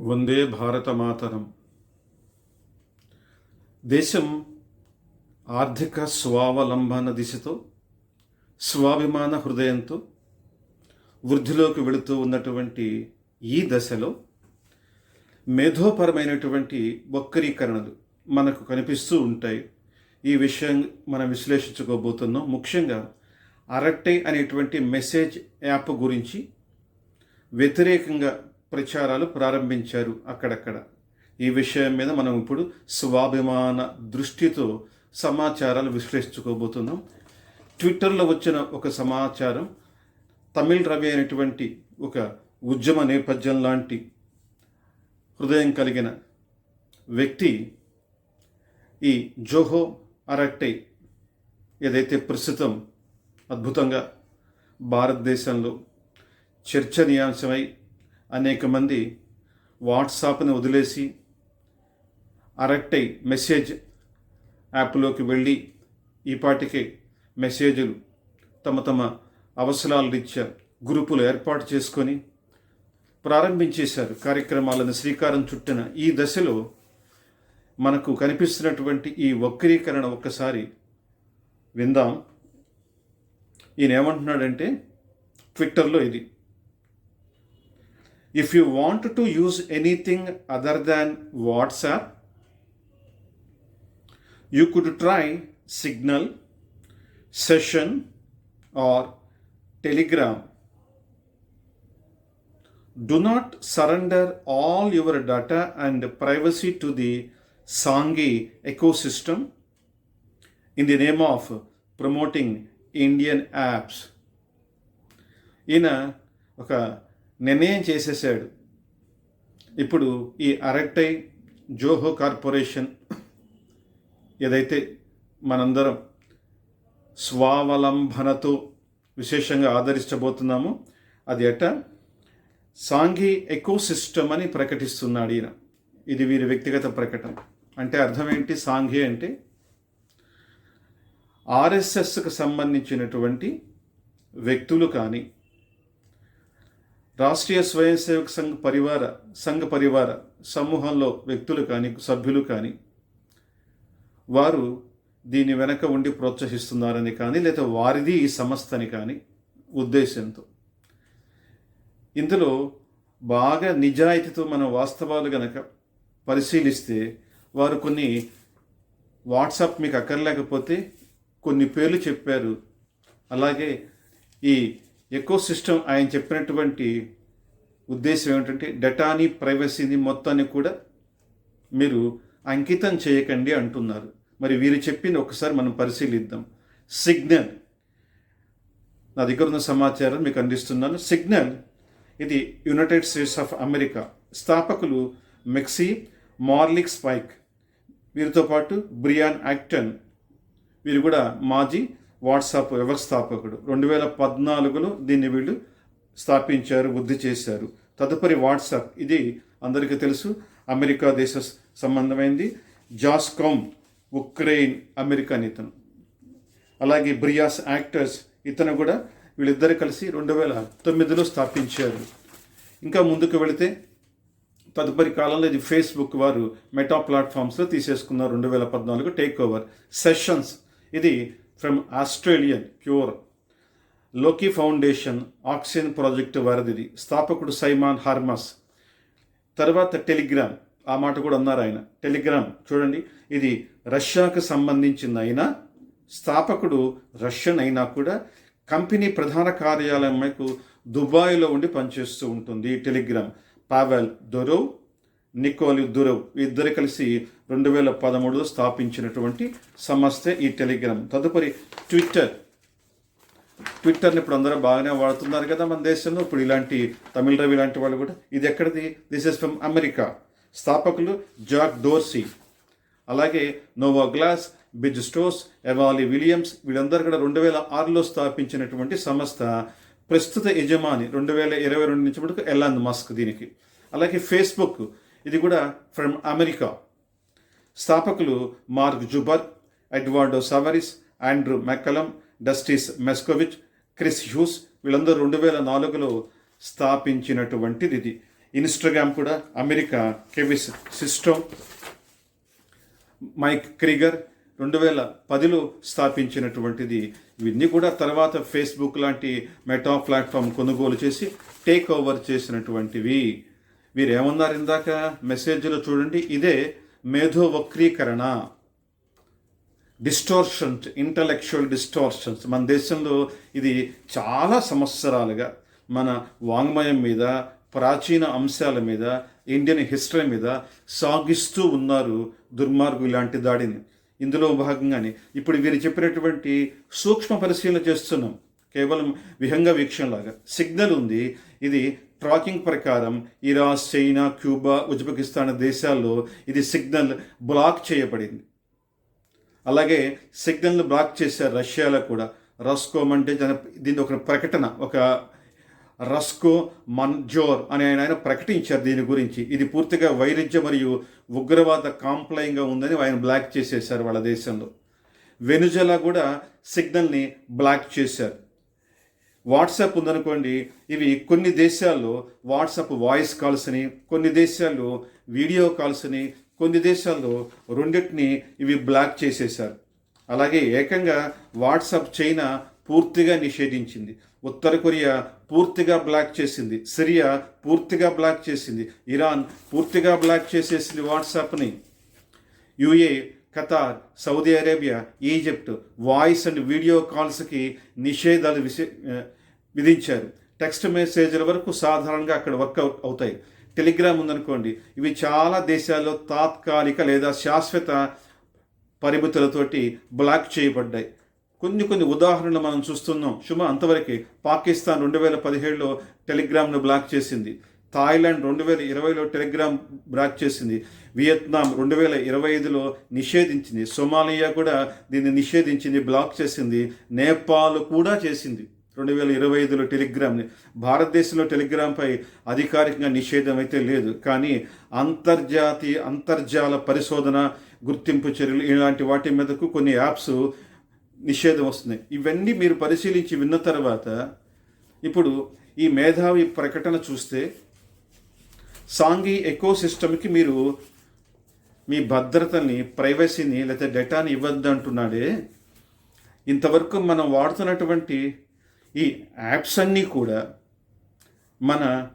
వందే భారత మాతరం దేశం ఆర్థిక స్వావలంబన దిశతో స్వాభిమాన హృదయంతో వృద్ధిలోకి వెళుతూ ఉన్నటువంటి ఈ దశలో మేధోపరమైనటువంటి వక్రీకరణలు మనకు కనిపిస్తూ ఉంటాయి. ఈ విషయం మనం విశ్లేషించుకోబోతున్నాం. ముఖ్యంగా అరట్టై అనేటువంటి మెసేజ్ యాప్ గురించి వ్యతిరేకంగా ప్రచారాలు ప్రారంభించారు అక్కడక్కడ. ఈ విషయం మీద మనం ఇప్పుడు స్వాభిమాన దృష్టితో సమాచారాలు విశ్లేషించుకోబోతున్నాం. ట్విట్టర్లో వచ్చిన ఒక సమాచారం తమిళ్ రవి అనేటువంటి ఒక ఉద్యమ నేపథ్యం లాంటి హృదయం కలిగిన వ్యక్తి ఈ జోహో అరట్టై ఏదైతే ప్రస్తుతం అద్భుతంగా భారతదేశంలో చర్చనీయాంశమై అనేక మంది వాట్సాప్ని వదిలేసి అరట్టై మెసేజ్ యాప్లోకి వెళ్ళి ఈపాటికే మెసేజ్లు తమ తమ అవసరాల రీత్యా గ్రూపులు ఏర్పాటు చేసుకొని ప్రారంభించేశారు. కార్యక్రమాలను శ్రీకారం చుట్టిన ఈ దశలో మనకు కనిపిస్తున్నటువంటి ఈ వక్రీకరణ ఒక్కసారి విందాం. ఈయన ఏమంటున్నాడంటే ట్విట్టర్లో ఇది. if you want to use anything other than WhatsApp, you could try Signal, Session, or Telegram. Do not surrender all your data and privacy to the Sangi ecosystem in the name of promoting Indian apps. In a నిర్ణయం చేసేసాడు ఇప్పుడు ఈ Arattai Zoho corporation ఏదైతే మనందరం స్వావలంబనతో విశేషంగా ఆదరించబోతున్నామో అది ఎట Sanghi ecosystem అని ప్రకటిస్తున్నాడు ఈయన. ఇది వీరి వ్యక్తిగత ప్రకటన. అంటే అర్థం ఏంటి? సాంఘీ అంటే ఆర్ఎస్ఎస్కు సంబంధించినటువంటి వ్యక్తులు కానీ రాష్ట్రీయ స్వయం సేవక సంఘ్ పరివార సంఘ పరివార సమూహంలో వ్యక్తులు కానీ సభ్యులు కానీ వారు దీని వెనక ఉండి ప్రోత్సహిస్తున్నారని కానీ లేదా వారిది ఈ సంస్థని కానీ ఉద్దేశంతో. ఇందులో బాగా నిజాయితీతో మన వాస్తవాలు గనక పరిశీలిస్తే వారు కొన్ని వాట్సాప్ మీకు అక్కర్లేకపోతే కొన్ని పేర్లు చెప్పారు. అలాగే ఈ ఎకో సిస్టమ్ ఆయన చెప్పినటువంటి ఉద్దేశం ఏమిటంటే డటాని ప్రైవసీని మొత్తాన్ని కూడా మీరు అంకితం చేయకండి అంటున్నారు. మరి వీరు చెప్పింది ఒకసారి మనం పరిశీలిద్దాం. సిగ్నల్. నా దగ్గర ఉన్న సమాచారం మీకు అందిస్తున్నాను. సిగ్నల్. ఇది యునైటెడ్ స్టేట్స్ ఆఫ్ అమెరికా. స్థాపకులు మెక్సీ మార్లిక్ స్పైక్. వీరితో పాటు బ్రియాన్ యాక్టన్. వీరు కూడా మాజీ వాట్సాప్ వ్యవస్థాపకుడు. రెండు వేల పద్నాలుగులో దీన్ని వీళ్ళు స్థాపించారు వృద్ధి చేశారు. తదుపరి వాట్సాప్. ఇది అందరికీ తెలుసు. అమెరికా దేశ సంబంధమైంది. జాస్కామ్ ఉక్రెయిన్ అమెరికన్ ఇతను. అలాగే బ్రియాస్ యాక్టర్స్ ఇతను కూడా వీళ్ళిద్దరు కలిసి రెండు వేల తొమ్మిదిలో స్థాపించారు. ఇంకా ముందుకు వెళితే తదుపరి కాలంలో ఇది ఫేస్బుక్ వారు మెటా ప్లాట్ఫామ్స్లో తీసేసుకున్నారు. రెండు వేల పద్నాలుగు టేక్ ఓవర్ సెషన్స్. ఇది ఫ్రమ్ ఆస్ట్రేలియన్ ప్యూర్లోకి ఫౌండేషన్ ఆక్సిజన్ ప్రాజెక్టు వారిది. స్థాపకుడు సైమాన్ హార్మస్. తర్వాత టెలిగ్రామ్. ఆ మాట కూడా అన్నారు ఆయన. టెలిగ్రామ్. చూడండి. ఇది రష్యాకు సంబంధించింది అయినా స్థాపకుడు రష్యన్ అయినా కూడా కంపెనీ ప్రధాన కార్యాలయంకు దుబాయ్లో ఉండి పనిచేస్తూ ఉంటుంది ఈ టెలిగ్రామ్. పావెల్ దొరవ్ నికోలి దురవ్ ఇద్దరు కలిసి రెండు వేల పదమూడులో స్థాపించినటువంటి సంస్థ ఈ టెలిగ్రామ్. తదుపరి ట్విట్టర్. ట్విట్టర్ని ఇప్పుడు అందరూ బాగానే వాడుతున్నారు కదా మన దేశంలో. ఇప్పుడు ఇలాంటి తమిళ రవి ఇలాంటి వాళ్ళు కూడా. ఇది ఎక్కడిది? దిస్ ఇస్ ఫ్రమ్ అమెరికా స్థాపకులు జాక్ డోర్సీ. అలాగే Noah Glass Biz Stone Evan Williams వీళ్ళందరూ కూడా రెండు వేల ఆరులో స్థాపించినటువంటి సంస్థ. ప్రస్తుత యజమాని రెండు వేల ఇరవై రెండు నుంచి మటుకు ఎలాన్ మస్క్ దీనికి. అలాగే ఫేస్బుక్. ఇది కూడా ఫ్రమ్ అమెరికా. స్థాపకులు Mark Zuckerberg Eduardo Saverin Andrew McCollum Dustin Moskovitz Chris Hughes వీళ్ళందరూ రెండు వేల నాలుగులో స్థాపించినటువంటిది ఇది ఇన్స్టాగ్రామ్ కూడా America Kevin Systrom. Mike Krieger రెండు వేల పదిలో స్థాపించినటువంటిది. ఇవన్నీ కూడా తర్వాత ఫేస్బుక్ లాంటి మెటా ప్లాట్ఫామ్ కొనుగోలు చేసి టేక్ ఓవర్ చేసినటువంటివి. వీరు ఏమన్నారు ఇందాక? మెసేజ్లో చూడండి ఇదే మేధో వక్రీకరణ డిస్టోర్షన్స్ ఇంటలెక్చువల్ డిస్టోర్షన్స్. మన దేశంలో ఇది చాలా సంవత్సరాలుగా మన వాంగ్మయం మీద ప్రాచీన అంశాల మీద ఇండియన్ హిస్టరీ మీద సాగిస్తూ ఉన్నారు దుర్మార్గు ఇలాంటి దాడిని. ఇందులో భాగంగానే ఇప్పుడు వీరు చెప్పినటువంటి సూక్ష్మ పరిశీలన చేస్తున్నాం. కేవలం విహంగ వీక్షణలాగా. సిగ్నల్ ఉంది. ఇది ట్రాకింగ్ ప్రకారం ఇరాన్ చైనా క్యూబా ఉజ్బెకిస్తాన్ దేశాల్లో ఇది సిగ్నల్ బ్లాక్ చేయబడింది. అలాగే సిగ్నల్ను బ్లాక్ చేశారు రష్యాలో కూడా రస్కోమ్ అంటే దీని ఒక ప్రకటన ఒక రస్కో మన్జోర్ అని ఆయన ఆయన ప్రకటించారు దీని గురించి. ఇది పూర్తిగా వైరుధ్య మరియు ఉగ్రవాద కాంప్లైంగా ఉందని ఆయన బ్లాక్ చేసేశారు వాళ్ళ దేశంలో. వెనుజలా కూడా సిగ్నల్ని బ్లాక్ చేశారు. వాట్సాప్ ఉందనుకోండి ఇవి కొన్ని దేశాల్లో వాట్సాప్ వాయిస్ కాల్స్ అని కొన్ని దేశాల్లో వీడియో కాల్స్ అని కొన్ని దేశాల్లో రెండింటిని ఇవి బ్లాక్ చేసేశారు. అలాగే ఏకంగా వాట్సాప్ చైనా పూర్తిగా నిషేధించింది. ఉత్తర కొరియా పూర్తిగా బ్లాక్ చేసింది. సిరియా పూర్తిగా బ్లాక్ చేసింది. ఇరాన్ పూర్తిగా బ్లాక్ చేసేసింది వాట్సాప్ని. UAE Qatar Saudi Arabia Egypt voice and video కాల్స్కి నిషేధాలు విష విధించారు. టెక్స్ట్ మెసేజ్ల వరకు సాధారణంగా అక్కడ వర్క్ అవుట్ అవుతాయి. టెలిగ్రామ్ ఉందనుకోండి ఇవి చాలా దేశాల్లో తాత్కాలిక లేదా శాశ్వత పరిమితులతోటి బ్లాక్ చేయబడ్డాయి. కొన్ని కొన్ని ఉదాహరణలు మనం చూస్తున్నాం. సుమ అంతవరకే పాకిస్తాన్ రెండు వేల పదిహేడులో టెలిగ్రామ్ను బ్లాక్ చేసింది. థాయిలాండ్ రెండు వేల ఇరవైలో టెలిగ్రామ్ బ్లాక్ చేసింది. వియత్నాం రెండు వేల ఇరవై ఐదులో నిషేధించింది. సోమాలియా కూడా దీన్ని నిషేధించింది బ్లాక్ చేసింది. నేపాల్ కూడా చేసింది. రెండు వేల ఇరవై ఐదులో టెలిగ్రామ్ని భారతదేశంలో టెలిగ్రామ్పై అధికారికంగా నిషేధం అయితే లేదు. కానీ అంతర్జాతీయ అంతర్జాల పరిశోధన గుర్తింపు చర్యలు ఇలాంటి వాటి మీదకు కొన్ని యాప్స్ నిషేధం వస్తున్నాయి ఇవన్నీ మీరు పరిశీలించి విన్న తర్వాత ఇప్పుడు ఈ మేధావి ప్రకటన చూస్తే సాంఘీ ఎకో సిస్టమ్కి మీరు మీ భద్రతని ప్రైవసీని లేదా డేటాని ఇవ్వద్దు అంటున్నాడే ఇంతవరకు మనం వాడుతున్నటువంటి ఈ యాప్స్ అన్నీ కూడా మన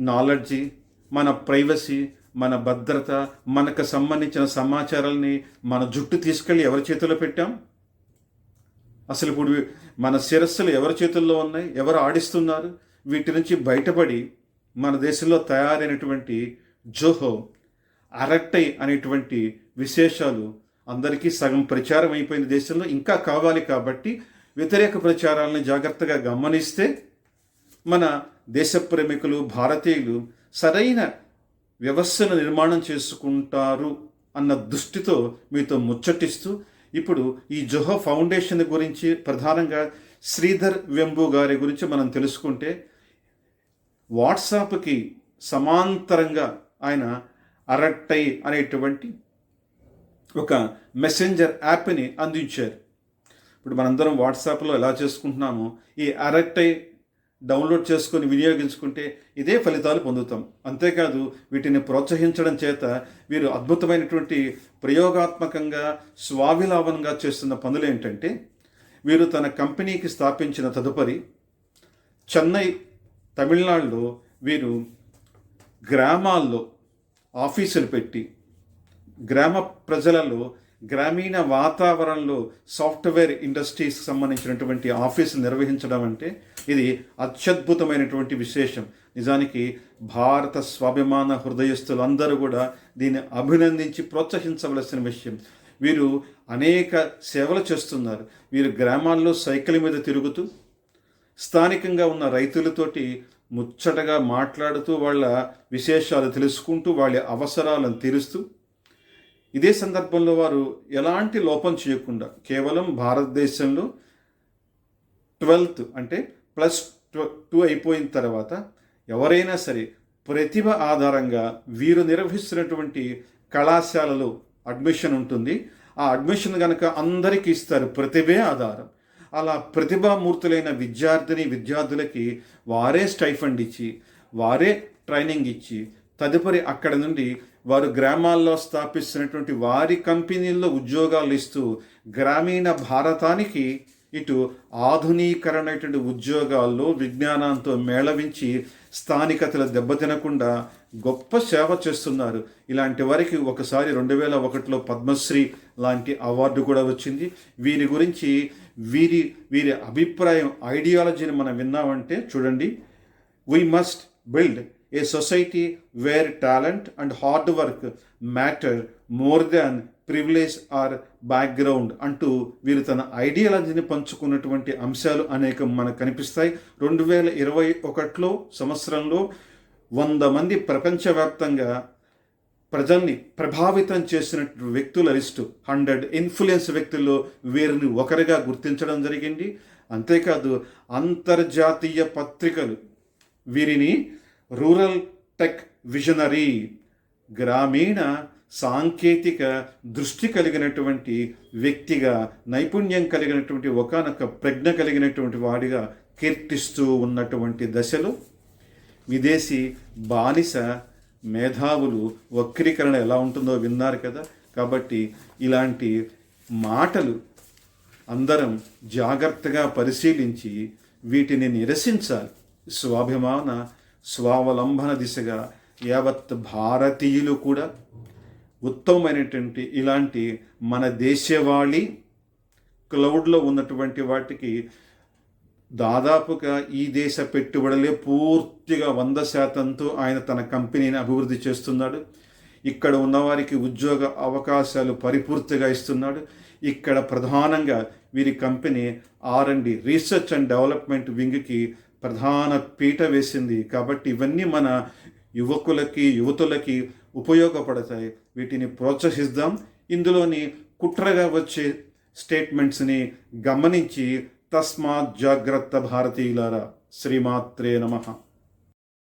నాలెడ్జి మన ప్రైవసీ మన భద్రత మనకు సంబంధించిన సమాచారాల్ని మన జుట్టు తీసుకెళ్ళి ఎవరి చేతిలో పెట్టాం? అసలు ఇప్పుడు మన శిరస్సులు ఎవరి చేతుల్లో ఉన్నాయి? ఎవరు ఆడిస్తున్నారు? వీటి నుంచి బయటపడి మన దేశంలో తయారైనటువంటి జోహో అరట్టై అనేటువంటి విశేషాలు అందరికీ సగం ప్రచారం అయిపోయిన దేశంలో. ఇంకా కావాలి కాబట్టి వ్యతిరేక ప్రచారాలను జాగ్రత్తగా గమనిస్తే మన దేశ ప్రేమికులు భారతీయులు సరైన వ్యవస్థను నిర్మాణం చేసుకుంటారు అన్న దృష్టితో మీతో ముచ్చటిస్తూ ఇప్పుడు ఈ జొహో ఫౌండేషన్ గురించి ప్రధానంగా శ్రీధర్ వెంబు గారి గురించి మనం తెలుసుకుంటే వాట్సాప్కి సమాంతరంగా ఆయన అరట్టై అనేటువంటి ఒక మెసెంజర్ యాప్ని అందించారు. ఇప్పుడు మనందరం వాట్సాప్లో ఎలా చేసుకుంటున్నామో ఈ అరెక్టై డౌన్లోడ్ చేసుకొని వినియోగించుకుంటే ఇదే ఫలితాలు పొందుతాం. అంతేకాదు వీటిని ప్రోత్సహించడం చేత వీరు అద్భుతమైనటువంటి ప్రయోగాత్మకంగా స్వాభిలాభంగా చేస్తున్న పనులు ఏంటంటే వీరు తన కంపెనీకి స్థాపించిన తదుపరి చెన్నై తమిళనాడులో వీరు గ్రామాల్లో ఆఫీసులు పెట్టి గ్రామ ప్రజలలో గ్రామీణ వాతావరణంలో సాఫ్ట్వేర్ ఇండస్ట్రీస్కి సంబంధించినటువంటి ఆఫీసులు నిర్వహించడం అంటే ఇది అత్యద్భుతమైనటువంటి విశేషం. నిజానికి భారత స్వాభిమాన హృదయస్తులందరూ కూడా దీన్ని అభినందించి ప్రోత్సహించవలసిన విషయం. వీరు అనేక సేవలు చేస్తున్నారు. వీరు గ్రామాల్లో సైకిల్ మీద తిరుగుతూ స్థానికంగా ఉన్న రైతులతోటి ముచ్చటగా మాట్లాడుతూ వాళ్ళ విశేషాలు తెలుసుకుంటూ వాళ్ళ అవసరాలను తీరుస్తూ ఇదే సందర్భంలో వారు ఎలాంటి లోపం చేయకుండా కేవలం భారతదేశంలో ట్వెల్త్ అంటే ప్లస్ టూ అయిపోయిన తర్వాత ఎవరైనా సరే ప్రతిభ ఆధారంగా వీరు నిర్వహిస్తున్నటువంటి కళాశాలలో అడ్మిషన్ ఉంటుంది. ఆ అడ్మిషన్ కనుక అందరికీ ఇస్తారు ప్రతిభే ఆధారం. అలా ప్రతిభామూర్తులైన విద్యార్థిని విద్యార్థులకి వారే స్టైఫండ్ ఇచ్చి వారే ట్రైనింగ్ ఇచ్చి తదుపరి అక్కడ నుండి వారు గ్రామాల్లో స్థాపిస్తున్నటువంటి వారి కంపెనీల్లో ఉద్యోగాలు ఇస్తూ గ్రామీణ భారతానికి ఇటు ఆధునీకరణటువంటి ఉద్యోగాల్లో విజ్ఞానంతో మేళవించి స్థానికతలు దెబ్బతినకుండా గొప్ప సేవ చేస్తున్నారు. ఇలాంటి వారికి ఒకసారి రెండు వేల ఒకటిలో పద్మశ్రీ లాంటి అవార్డు కూడా వచ్చింది. వీరి గురించి వీరి వీరి అభిప్రాయం ఐడియాలజీని మనం విన్నామంటే చూడండి. We must build a society where talent and hard work matter more than privilege or background అంటూ వీరు తన ఐడియాలజీని పంచుకున్నటువంటి అంశాలు అనేకం మనకు కనిపిస్తాయి. రెండు వేల ఇరవై ఒకటిలో సంవత్సరంలో వంద మంది ప్రపంచవ్యాప్తంగా ప్రజల్ని ప్రభావితం చేసిన వ్యక్తుల లిస్టు హండ్రెడ్ ఇన్ఫ్లుయెన్స్ వ్యక్తుల్లో వీరిని ఒకరిగా గుర్తించడం జరిగింది. అంతేకాదు అంతర్జాతీయ పత్రికలు వీరిని రూరల్ టెక్ విజనరీ గ్రామీణ సాంకేతిక దృష్టి కలిగినటువంటి వ్యక్తిగా నైపుణ్యం కలిగినటువంటి ఒకనొక ప్రజ్ఞ కలిగినటువంటి వాడిగా కీర్తిస్తూ ఉన్నటువంటి దశలు విదేశీ బానిస మేధావులు వక్రీకరణ ఎలా ఉంటుందో విన్నారు కదా. కాబట్టి ఇలాంటి మాటలు అందరం జాగ్రత్తగా పరిశీలించి వీటిని నిరసించాలి. స్వాభిమాన స్వావలంబన దిశగా యావత్ భారతీయులు కూడా ఉత్తమమైనటువంటి ఇలాంటి మన దేశవాళి క్లౌడ్లో ఉన్నటువంటి వాటికి దాదాపుగా ఈ దేశ పెట్టుబడులే పూర్తిగా వంద శాతంతో ఆయన తన కంపెనీని అభివృద్ధి చేస్తున్నాడు. ఇక్కడ ఉన్నవారికి ఉద్యోగ అవకాశాలు పరిపూర్తిగా ఇస్తున్నాడు. ఇక్కడ ప్రధానంగా వీరి company R and research and development వింగ్కి ప్రధాన పీట వేసింది. కాబట్టి ఇవన్నీ మన యువకులకి యువతులకి ఉపయోగపడతాయి. వీటిని ప్రోత్సహిద్దాం. ఇందులోని కుట్రగా వచ్చే స్టేట్మెంట్స్ని గమనించి తస్మాత్ జాగ్రత్త భారతీయులారా. శ్రీమాత్రే నమః.